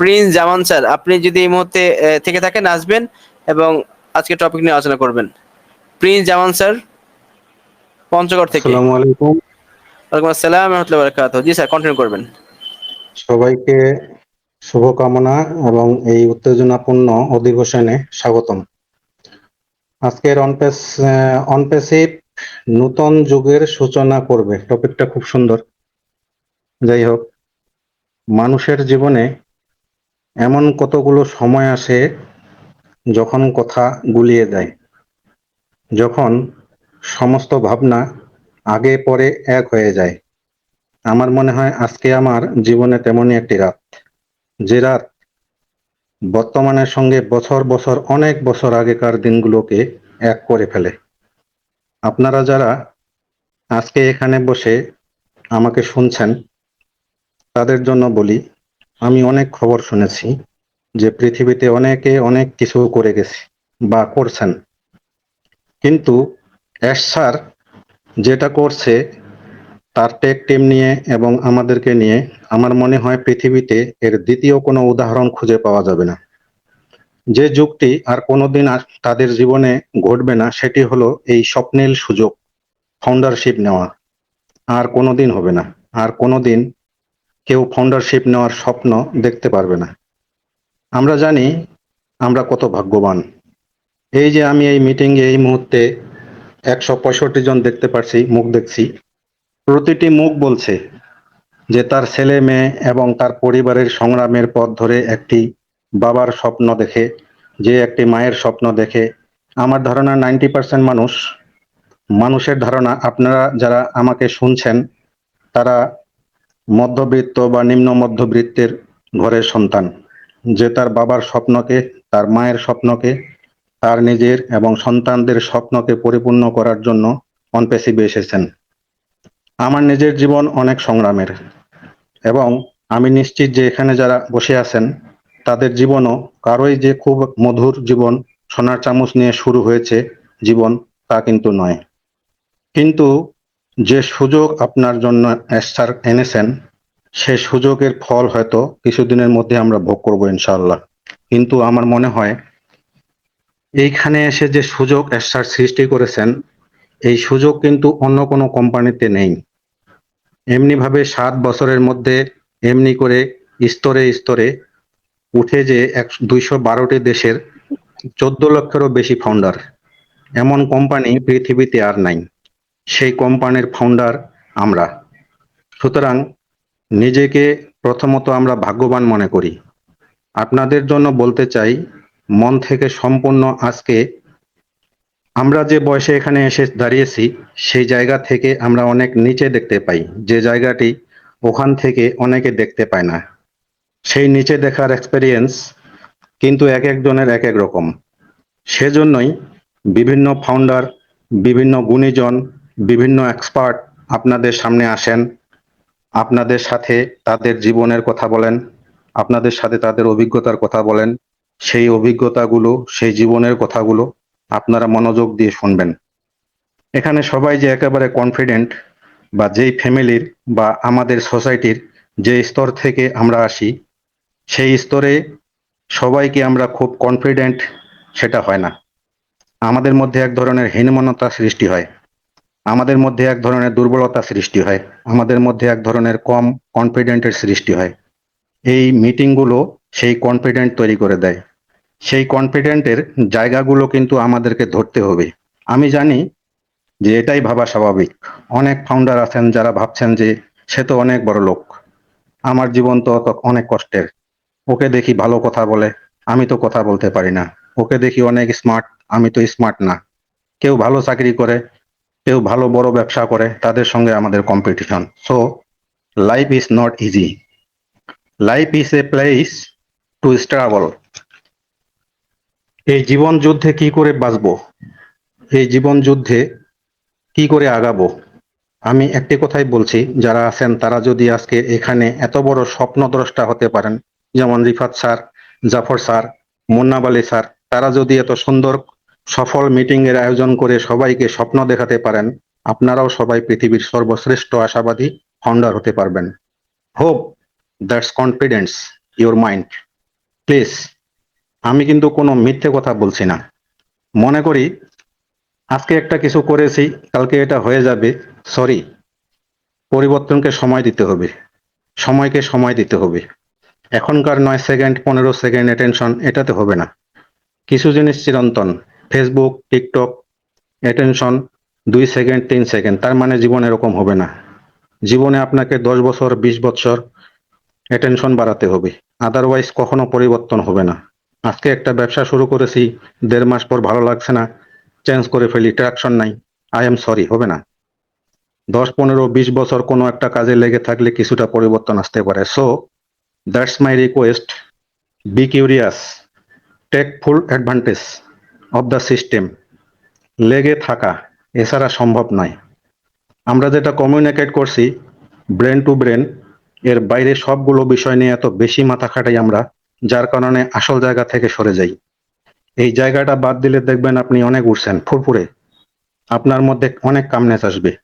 Prince জামান sir আপনি যদি এই মুহূর্তে থেকে থাকেন আসবেন এবং আজকে টপিক নিয়ে আলোচনা করবেন। প্রিন্স জামান স্যার পঞ্চগড় থেকে। আসসালামু আলাইকুম। ওয়ালাইকুম আসসালাম রহমতুল্লাহ বারাকাত জি স্যার কন্টিনিউ করবেন। সবাইকে শুভকামনা এবং এই উত্তেজনাপূর্ণ অধিবেশনে স্বাগতম। আজকের অনপেস অনপেসিভ নূতন যুগের সূচনা করবে। টপিকটা খুব সুন্দর। যাই হোক মানুষের জীবনে এমন কতগুলো সময় আসে যখন কথা গুলিয়ে যায়। যখন সমস্ত ভাবনা আগে পরে এক হয়ে যায়। আমার মনে হয় আজকে আমার জীবনে তেমনই একটি রাত। যে রাত বর্তমানের সঙ্গে বছর বছর অনেক বছর আগেকার দিনগুলোকে এক করে ফেলে। আপনারা যারা আজকে এখানে বসে আমাকে শুনছেন, তাদের জন্য বলি আমি অনেক খবর শুনেছি যে পৃথিবীতে অনেকে অনেক কিছু করে গেছে বা করছেন। কিন্তু অ্যাশ স্যার যেটা করছে, তার টেক টিম নিয়ে এবং আমাদেরকে নিয়ে আমার মনে হয় পৃথিবীতে এর দ্বিতীয় কোনো উদাহরণ খুঁজে পাওয়া যাবে না। যে যুগটি আর কোনোদিন আর তাদের জীবনে ঘটবে না, সেটি হলো এই স্বপ্নের সুযোগ ফাউন্ডারশিপ নেওয়া। আর কোনোদিন হবে না। আর কোনোদিন কেউ ফাউন্ডারশিপ নেওয়ার স্বপ্ন দেখতে পারবে না। আমরা জানি আমরা কত ভাগ্যবান। এই যে আমি এই মিটিংয়ে এই মুহূর্তে একশো পঁয়ষট্টি জন দেখতে পারছি, মুখ দেখছি। প্রতিটি মুখ বলছে যে তার ছেলে মেয়ে এবং তার পরিবারের সংগ্রামের পথ ধরে একটি বাবার স্বপ্ন দেখে, যে একটি মায়ের স্বপ্ন দেখে। আমার ধারণা নাইনটি পার্সেন্ট মানুষ, মানুষের ধারণা, আপনারা যারা আমাকে শুনছেন, তারা মধ্যবিত্ত বা নিম্ন মধ্যবিত্তের ঘরের সন্তান, যে তার বাবার স্বপ্নকে, তার মায়ের স্বপ্নকে, তার নিজের এবং সন্তানদের স্বপ্নকে পরিপূর্ণ করার জন্য অনপেসিভে এসেছেন। আমার নিজের জীবন অনেক সংগ্রামের এবং আমি নিশ্চিত যে এখানে যারা বসে আছেন, তাদের জীবনও কারোই যে খুব মধুর জীবন, সোনার চামচ নিয়ে শুরু হয়েছে জীবন তা কিন্তু নয়। কিন্তু যে সুযোগ আপনার জন্য স্যার এনেছেন, সে সুযোগের ফল হয়তো কিছুদিনের মধ্যে আমরা ভোগ করব ইনশাল্লাহ কিন্তু আমার মনে হয়, এইখানে এসে যে সুযোগ স্যার সৃষ্টি করেছেন, এই সুযোগ কিন্তু অন্য কোনো কোম্পানিতে নেই। এমনি ভাবে সাত বছরের মধ্যে এমনি করে স্তরে স্তরে উঠে যে এক দুইশো বারোটি দেশের চোদ্দ লক্ষেরও বেশি ফাউন্ডার এমন কোম্পানি পৃথিবীতে আর নাই। সেই কোম্পানির ফাউন্ডার আমরা। সুতরাং নিজেকে প্রথমত আমরা ভাগ্যবান মনে করি। আপনাদের জন্য বলতে চাই, মন থেকে সম্পূর্ণ আজকে আমরা যে বয়সে এখানে এসে দাঁড়িয়েছি, সেই জায়গা থেকে আমরা অনেক নিচে দেখতে পাই। যে জায়গাটি ওখান থেকে অনেকে দেখতে পায় না। সেই নিচে দেখার এক্সপেরিয়েন্স কিন্তু এক একজনের এক এক রকম। সেজন্যই বিভিন্ন ফাউন্ডার বিভিন্ন গুণীজন বিভিন্ন এক্সপার্ট আপনাদের সামনে আসেন, আপনাদের সাথে তাদের জীবনের কথা বলেন, আপনাদের সাথে তাদের অভিজ্ঞতার কথা বলেন, সেই অভিজ্ঞতাগুলো, সেই জীবনের কথাগুলো আপনারা মনোযোগ দিয়ে শুনবেন। এখানে সবাই যে একেবারে কনফিডেন্ট বা যেই ফ্যামিলির বা আমাদের সোসাইটির যে স্তর থেকে আমরা আসি, সেই স্তরে সবাইকে আমরা খুব কনফিডেন্ট সেটা হয় না। আমাদের মধ্যে এক ধরনের হীনমনতা সৃষ্টি হয়। আমাদের মধ্যে এক ধরনের দুর্বলতা সৃষ্টি হয়, আমাদের মধ্যে এক ধরনের কম কনফিডেন্টের সৃষ্টি হয়। এই মিটিংগুলো সেই কনফিডেন্ট তৈরি করে দেয়। সেই কনফিডেন্টের জায়গাগুলো কিন্তু আমাদেরকে ধরতে হবে। আমি জানি যে এটাই ভাবা স্বাভাবিক। অনেক ফাউন্ডার আছেন যারা ভাবছেন যে সে তো অনেক বড় লোক। আমার জীবন তো অনেক কষ্টের। ওকে দেখি ভালো কথা বলে, আমি তো কথা বলতে পারি না। ওকে দেখি অনেক স্মার্ট আমি তো স্মার্ট না। কেউ ভালো চাকরি করে কেউ ভালো বড় ব্যবসা করে, তাদের সঙ্গে আমাদের competition so life is not easy life is a place to struggle এই জীবন যুদ্ধে কি করে বাঁচবো? এই জীবন যুদ্ধে কি করে আগাবো? আমি একটি কথাই বলছি, যারা আছেন তারা যদি আজকে এখানে এত বড় স্বপ্নদ্রষ্টা হতে পারেন, যেমন Rifat sir, Jafar sir, Munnab Ali sir, তারা যদি এত সুন্দর সফল মিটিং এর আয়োজন করে সবাইকে স্বপ্ন দেখাতে পারেন, আপনারাও সবাই পৃথিবীর সর্বশ্রেষ্ঠ আশাবাদী ফাউন্ডার হতে পারবেন। Hope that's confidence your mind please আমি কিন্তু কোনো মিথ্যে কথা বলছি না। মনে করি, আজকে একটা কিছু করেছি, কালকে এটা হয়ে যাবে সরি পরিবর্তনকে সময় দিতে হবে, সময়কে সময় দিতে হবে। এখনকার নয় সেকেন্ড, পনেরো সেকেন্ড অ্যাটেনশন এটাতে হবে না। কিছু জিনিস চিরন্তন। ফেসবুক টিকটক অ্যাটেনশন দুই সেকেন্ড তিন সেকেন্ড তার মানে জীবন এরকম হবে না। জীবনে আপনাকে দশ বছর, বিশ বছর অ্যাটেনশন বাড়াতে হবে। আদারওয়াইজ কখনো পরিবর্তন হবে না। আজকে একটা ব্যবসা শুরু করেছি, দেড় মাস পর ভালো লাগছে না চেঞ্জ করে ফেলি ট্রাকশন নাই। আই এম সরি হবে না। দশ, পনেরো, বিশ বছর কোনো একটা কাজে লেগে থাকলে কিছুটা পরিবর্তন আসতে পারে। So that's my request be curious take full advantage of the system লেগে থাকা, এছাড়া সম্ভব নয়। আমরা যেটা কমিউনিকেট করছি ব্রেন টু ব্রেন এর বাইরে সবগুলো বিষয় নিয়ে এত বেশি মাথা খাটাই আমরা, যার কারণে আসল জায়গা থেকে সরে যাই। এই জায়গাটা বাদ দিলে দেখবেন আপনি অনেক উঠছেন ফুরফুরে। আপনার মধ্যে অনেক কামনেস আসবে।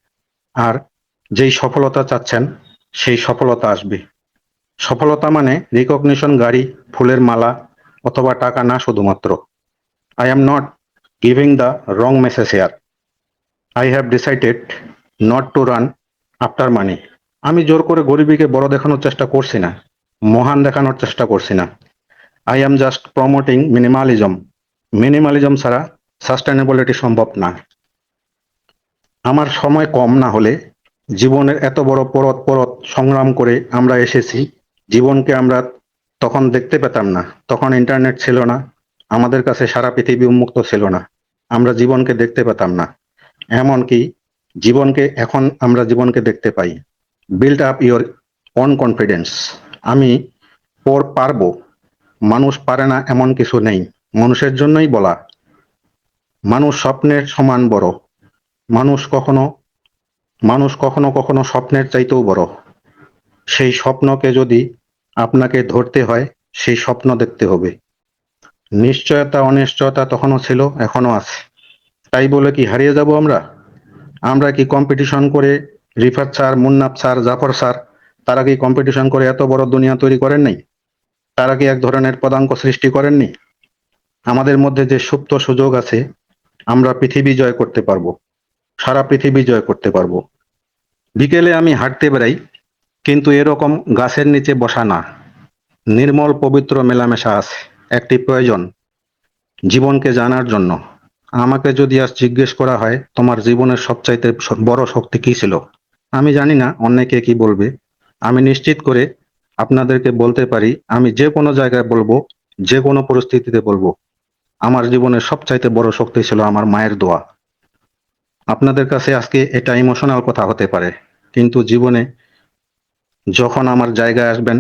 আর যেই সফলতা চাচ্ছেন, সেই সফলতা আসবে। সফলতা মানে রিকগনিশন গাড়ি, ফুলের মালা, অথবা টাকা না শুধুমাত্র। I am not giving the wrong message here I have decided not to run after money আমি জোর করে গরিবীকে বড় দেখানোর চেষ্টা করছি না, মহান দেখানোর চেষ্টা করছি না। I am just promoting minimalism minimalism ছাড়া সাস্টেনেবিলিটি সম্ভব না। আমার সময় কম না হলে জীবনের এত বড় পরত পরত সংগ্রাম করে আমরা এসেছি, জীবনকে আমরা তখন দেখতে পেতাম না, তখন ইন্টারনেট ছিল না আমাদের কাছে সারা পৃথিবী উন্মুক্ত ছিল না। আমরা জীবনকে দেখতে পেতাম না। এমনকি জীবনকে এখন আমরা জীবনকে দেখতে পাই। Build up your own confidence আমি পর পারব। মানুষ পারে না এমন কিছু নেই। মানুষের জন্যই বলা। মানুষ স্বপ্নের সমান বড়। মানুষ কখনো মানুষ কখনো কখনো স্বপ্নের চাইতেও বড়। সেই স্বপ্নকে যদি আপনাকে ধরতে হয়, সেই স্বপ্ন দেখতে হবে। নিশ্চয়তা, অনিশ্চয়তা তখনও ছিল এখনও আছে। তাই বলে কি হারিয়ে যাব আমরা? আমরা কি কম্পিটিশন করে Rifat sir Munnaf sir, Jafar sir, তারা কি কম্পিটিশন করে এত বড় দুনিয়া তৈরি করেন নাই? তারা কি এক ধরনের পদাঙ্ক সৃষ্টি করেননি আমাদের মধ্যে যে সুপ্ত সুযোগ আছে, আমরা পৃথিবী জয় করতে পারব, সারা পৃথিবী জয় করতে পারব। বিকেলে আমি হাঁটতে বেড়াই, কিন্তু এরকম গাছের নিচে বসা না। নির্মল পবিত্র মেলামেশা আছে। একটি প্রয়োজন, জীবনকে জানার জন্য। আমাকে যদি আজ জিজ্ঞেস করা হয়, তোমার জীবনের সবচাইতে বড় শক্তি কি ছিল? আমি জানি না অনেকে কি বলবে। আমি নিশ্চিত করে আপনাদেরকে বলতে পারি, আমি যে কোনো জায়গায় বলব, যে কোনো পরিস্থিতিতে বলব, আমার জীবনের সবচাইতে বড় শক্তি ছিল আমার মায়ের দোয়া। আপনাদের কাছে আজকে এটা ইমোশনাল কথা হতে পারে, কিন্তু জীবনে যখন আমার জায়গায় আসবেন,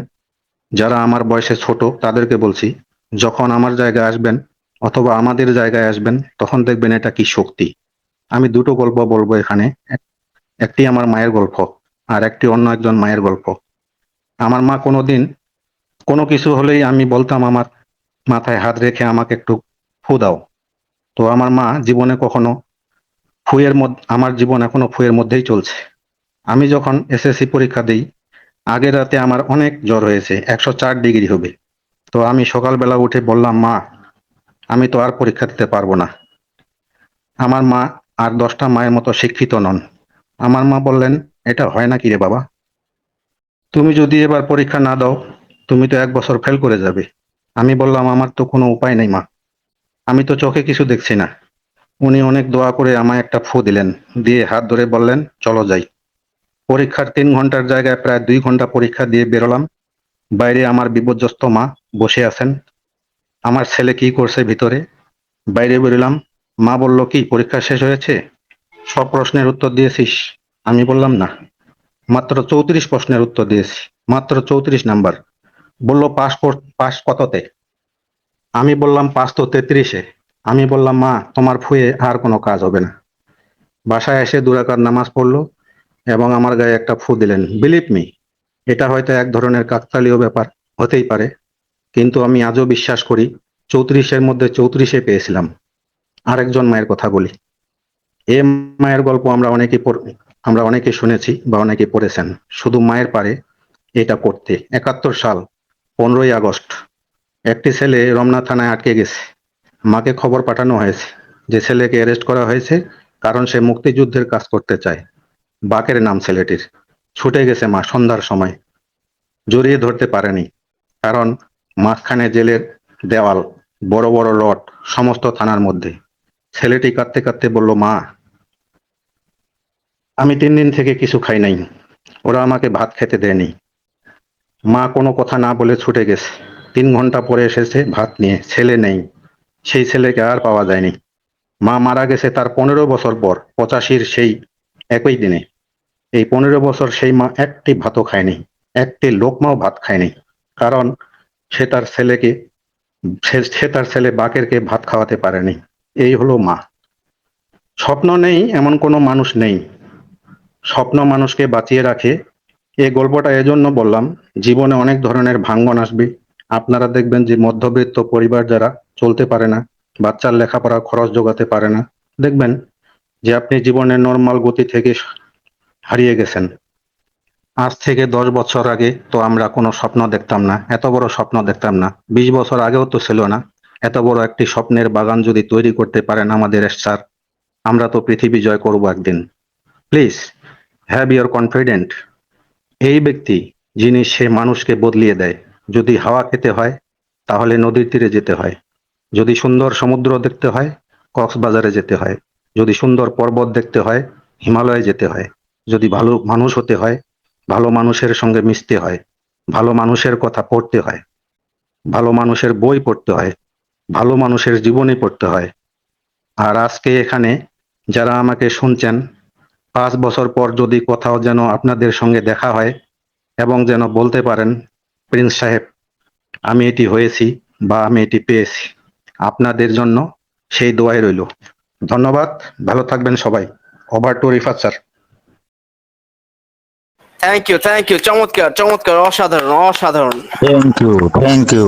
যারা আমার বয়সে ছোট, তাদেরকে বলছি যখন আমার জায়গায় আসবেন অথবা আমাদের জায়গায় আসবেন, তখন দেখবেন এটা কি শক্তি। আমি দুটো গল্প বলব এখানে। একটি আমার মায়ের গল্প আর একটি অন্য একজন মায়ের গল্প। আমার মা কোনোদিন কোনো কিছু হলেই আমি বলতাম, আমার মাথায় হাত রেখে আমাকে একটু ফু দাও। তো আমার মা জীবনে কখনো ফুয়ের মধ্যে আমার জীবন এখনও ফুয়ের মধ্যেই চলছে। আমি যখন এসএসসি পরীক্ষা দিই, আগের রাতে আমার অনেক জ্বর হয়েছে, একশো চার ডিগ্রি হবে। তো আমি সকালবেলা উঠে বললাম, মা, আমি তো আর পরীক্ষা দিতে পারব না। আমার মা আর দশটা মায়ের মতো শিক্ষিত নন। আমার মা বললেন, এটা হয় না কি রে বাবা? তুমি যদি এবার পরীক্ষা না দাও, তুমি তো এক বছর ফেল করে যাবে। আমি বললাম, আমার তো কোনো উপায় নেই, মা। আমি তো চোখে কিছু দেখছি না। উনি অনেক দোয়া করে আমায় একটা ফু দিলেন, দিয়ে হাত ধরে বললেন, চলো যাই। পরীক্ষার তিন ঘণ্টার জায়গায় প্রায় দুই ঘণ্টা পরীক্ষা দিয়ে বেরোলাম। বাইরে আমার বিপর্যস্ত মা বসে আছেন। আমার ছেলে কি করছে ভিতরে? বাইরে বেরোলাম। মা বলল, কি, পরীক্ষা শেষ হয়েছে? সব প্রশ্নের উত্তর দিয়েছিস? আমি বললাম, না, মাত্র চৌত্রিশ প্রশ্নের উত্তর দিয়েছি, মাত্র চৌত্রিশ নাম্বার। বলল, পাস পাস কততে? আমি বললাম, পাস তো তেত্রিশে। আমি বললাম, মা, তোমার ফুয়ে আর কোনো কাজ হবে না। বাসায় এসে দুরাকার নামাজ পড়ল এবং আমার গায়ে একটা ফু দিলেন। বিলিভ মি এটা হয়তো এক ধরনের কাকতালীয় ব্যাপার, হতেই পারে। কিন্তু আমি আজও বিশ্বাস করি, চৌত্রিশের মধ্যে চৌত্রিশে পেয়েছিলাম। আরেকজন মায়ের কথা বলি। এ মায়ের গল্প আমরা অনেকে আমরা অনেকে শুনেছি বা অনেকে পড়েছেন। শুধু মায়ের পারে এটা করতে। একাত্তর সাল, পনেরোই আগস্ট, একটি ছেলে রমনা থানায় আটকে গেছে। মাকে খবর পাঠানো হয়েছে যে ছেলেকে অ্যারেস্ট করা হয়েছে কারণ সে মুক্তিযুদ্ধের কাজ করতে চায়। বাকের নাম ছেলেটির। ছুটে গেছে মা সন্ধ্যার সময়। জড়িয়ে ধরতে পারেনি, কারণ মাঝখানে জেলের দেওয়াল, বড় বড় লট সমস্ত থানার মধ্যে। ছেলেটি কাঁদতে কাঁদতে বলল, মা, আমি তিন দিন থেকে কিছু খাই নাই। ওরা আমাকে ভাত খেতে দেয়নি। মা কোনো কথা না বলে ছুটে গেছে। তিন ঘণ্টা পরে এসেছে, ভাত নিয়ে। ছেলে নেই, সেই ছেলেকে আর পাওয়া যায়নি। মা মারা গেছে তার পনেরো বছর পর, পঁচাশির সেই একই দিনে। এই পনেরো বছর সেই মা একটি ভাতও খায়নি, একটি লোকমাও ভাত খায়নি। কারণ সে তার ছেলেকে, সে তার ছেলে বাকেরকে ভাত খাওয়াতে পারেনি। এই হলো মা। স্বপ্ন নেই, এমন কোনো মানুষ নেই। স্বপ্ন মানুষকে বাঁচিয়ে রাখে। এই গল্পটা এজন্য বললাম, জীবনে অনেক ধরনের ভাঙ্গন আসবে। আপনারা দেখবেন যে মধ্যবিত্ত পরিবার যারা চলতে পারে না, বাচ্চার লেখাপড়া খরচ জোগাতে পারে না। দেখবেন যে আপনি জীবনের নর্মাল গতি থেকে হারিয়ে গেছেন। আজ থেকে দশ বছর আগে তো আমরা কোনো স্বপ্ন দেখতাম না, এত বড় স্বপ্ন দেখতাম না। বিশ বছর আগেও তো ছিল না। এত বড় একটি স্বপ্নের বাগান যদি তৈরি করতে পারেন আমাদের স্যার, আমরা তো পৃথিবী জয় করব একদিন। Please, have your confident. এই ব্যক্তি, যিনি সে মানুষকে বদলিয়ে দেয়, যদি হাওয়া খেতে হয়, তাহলে নদীর তীরে যেতে হয়। যদি সুন্দর সমুদ্র দেখতে হয়, কক্সবাজারে যেতে হয়। যদি সুন্দর পর্বত দেখতে হয়, হিমালয়ে যেতে হয়। যদি ভালো মানুষ হতে হয়, ভালো মানুষের সঙ্গে মিশতে হয়, ভালো মানুষের কথা পড়তে হয়, ভালো মানুষের বই পড়তে হয়, ভালো মানুষের জীবনী পড়তে হয়। আর আজকে এখানে যারা আমাকে শুনছেন, পাঁচ বছর পর যদি কোথাও যেন আপনাদের সঙ্গে দেখা হয় এবং যেন বলতে পারেন, প্রিন্স সাহেব, আমি এটি হয়েছি বা আমি এটি পেয়েছি। আপনাদের জন্য সেই দোয়াই রইল। ধন্যবাদ, ভালো থাকবেন সবাই। Over to Rifat sir. Thank you thank you চমৎকার চমৎকার অসাধারণ অসাধারণ Thank you, thank you.